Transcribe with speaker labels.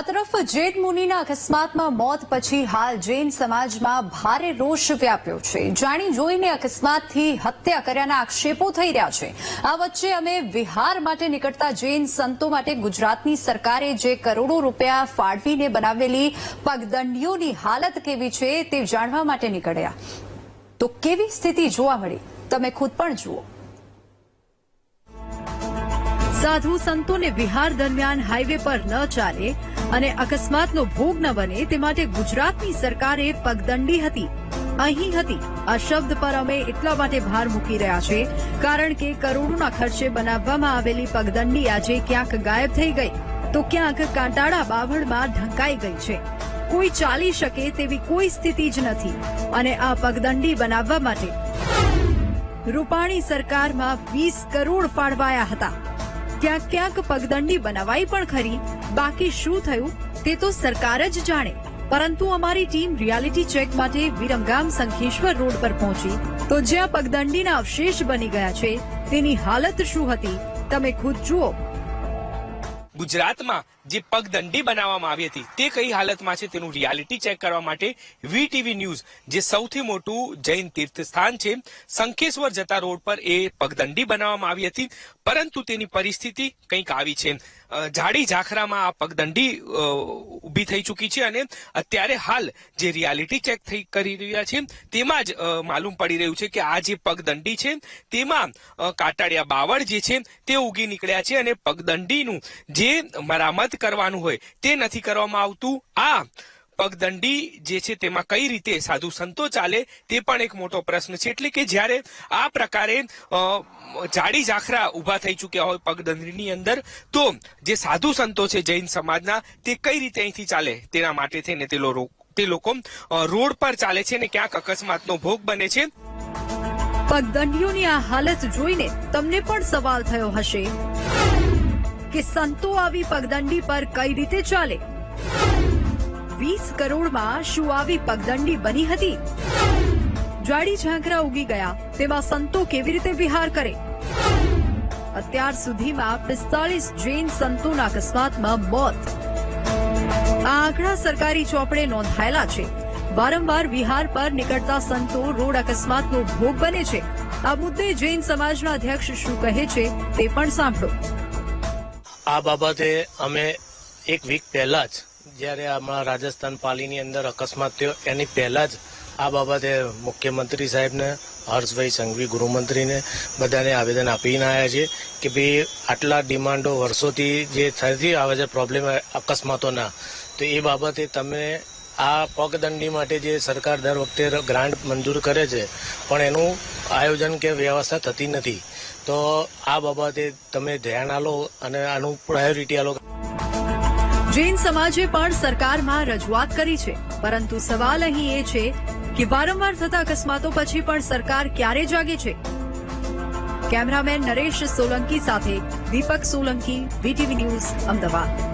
Speaker 1: આ તરફ જૈન મુનિના અકસ્માતમાં મોત પછી હાલ જૈન સમાજમાં ભારે રોષ વ્યાપ્યો છે. જાણી જોઈને અકસ્માતથી હત્યા કર્યાના આક્ષેપો થઈ રહ્યા છે. આ વચ્ચે અમે વિહાર માટે નીકળતા જૈન સંતો માટે ગુજરાતની સરકારે જે કરોડો રૂપિયા ફાળવીને બનાવેલી પગદંડીઓની હાલત કેવી છે તે જાણવા માટે નીકળ્યા. તો કેવી સ્થિતિ જોવા મળી? તમે ખુદ પણ જુઓ. સાધુ સંતોને વિહાર દરમિયાન હાઈવે પર ન ચાલે અને અકસ્માતનો ભોગ ન બને તે માટે ગુજરાતની સરકારે પગદંડી હતી. અહીં હતી. આ શબ્દ પર અમે એટલા માટે ભાર મૂકી રહ્યા છે કારણ કે કરોડોના ખર્ચે બનાવવામાં આવેલી પગદંડી આજે ક્યાંક ગાયબ થઈ ગઈ. તો ક્યાંક કાંટાળા બાવળમાં ઢંકાઈ ગઈ છે. કોઈ ચાલી શકે તેવી કોઈ સ્થિતિ જ નથી. અને આ પગદંડી બનાવવા માટે રૂપાણી સરકારમાં વીસ કરોડ ફાળવાયા હતા. ક્યાંક ક્યાંક પગદંડી બનાવાઈ પણ ખરી. બાકી શું થયું તે તો સરકાર જ જાણે. પરંતુ અમારી ટીમ રિયાલિટી ચેક માટે વિરમગામ સંખેશ્વર રોડ પર પહોંચી. તો જ્યાં પગદંડીના અવશેષ બની ગયા છે, તેની હાલત શું હતી? તમે ખુદ જુઓ.
Speaker 2: ગુજરાતમાં જે પગદંડી બનાવવામાં આવી હતી, તે કઈ હાલતમાં છે તેનું રિયાલિટી ચેક કરવા માટે વીટીવી ન્યૂઝ જે સૌથી મોટું જૈન તીર્થસ્થાન છે, શંખેશ્વર જતા રોડ પર એ પગદંડી બનાવવામાં આવી હતી, પરંતુ તેની પરિસ્થિતિ કંઈક આવી છે. જાડી ઝાખરામાં આ પગદંડી ઊભી થઈ ચૂકી છે અને અત્યારે હાલ જે રિયાલિટી ચેક થઈ કરી રહ્યા છે, તેમાં જ માલુમ પડી રહ્યું છે કે આ જે પગદંડી છે, તેમાં કાટાડિયા બાવળ જે છે, તે ઉગી નીકળ્યા છે અને પગદંડીનું જે મરામત કરવાનું હોય તે નથી કરવામાં આવતું. આ પગદંડી જે છે તેમાં કઈ રીતે સાધુ સંતો ચાલે તે પણ એક મોટો પ્રશ્ન છે. એટલે કે જ્યારે આ પ્રકારે જાડી ઝાખરા ઊભા થઈ ચૂક્યા હોય પગદંડીની અંદર, તો જે સાધુ સંતો છે જૈન સમાજના તે કઈ રીતે અહીંથી ચાલે? તેના માટે થઈને તે લોકો રોડ પર ચાલે છે ને ક્યાંક અકસ્માતનો ભોગ બને છે.
Speaker 1: પગદંડીઓની આ હાલત જોઈને તમને પણ સવાલ થયો હશે. કે સંતો આવી પગદંડી પર કઈ રીતે ચાલે? વીસ કરોડમાં શું આવી પગદંડી બની હતી? જાડી ઝાંખરા ઉગી ગયા. તેમાં સંતો કેવી રીતે વિહાર કરે? અત્યાર સુધીમાં પિસ્તાળીસ જૈન સંતોના અકસ્માતમાં મોત. આ આંકડા સરકારી ચોપડે નોંધાયેલા છે. વારંવાર વિહાર પર નીકળતા સંતો રોડ અકસ્માતનો ભોગ બને છે. આ મુદ્દે જૈન સમાજના અધ્યક્ષ શું કહે છે તે પણ સાંભળો.
Speaker 3: આ બાબતે અમે એક વીક પહેલા જ, જ્યારે અમારા રાજસ્થાન પાલીની અંદર અકસ્માત થયો, એની પહેલા જ આ બાબતે મુખ્યમંત્રી સાહેબને, હર્ષભાઈ સંઘવી ગૃહમંત્રીને બધાને આવેદન આપીને આવ્યા છે કે ભાઈ આટલા ડિમાન્ડો વર્ષોથી જે થતી આવે છે પ્રોબ્લેમ અકસ્માતોના, તો એ બાબતે તમે આ પગદંડી માટે જે સરકાર દર વખતે ગ્રાન્ટ મંજૂર કરે છે, પણ એનું આયોજન કે વ્યવસ્થા થતી નથી. તો આ બાબતે તમે ધ્યાન આલો અને આનું પ્રાયોરિટી આલો.
Speaker 1: જૈન સમાજે પણ સરકારમાં રજૂઆત કરી છે. પરંતુ સવાલ અહીં એ છે કે વારંવાર થતા અકસ્માતો પછી પણ સરકાર ક્યારે જાગે છે? કેમેરામેન નરેશ સોલંકી સાથે દીપક સોલંકી, વીટીવી ન્યૂઝ, અમદાવાદ.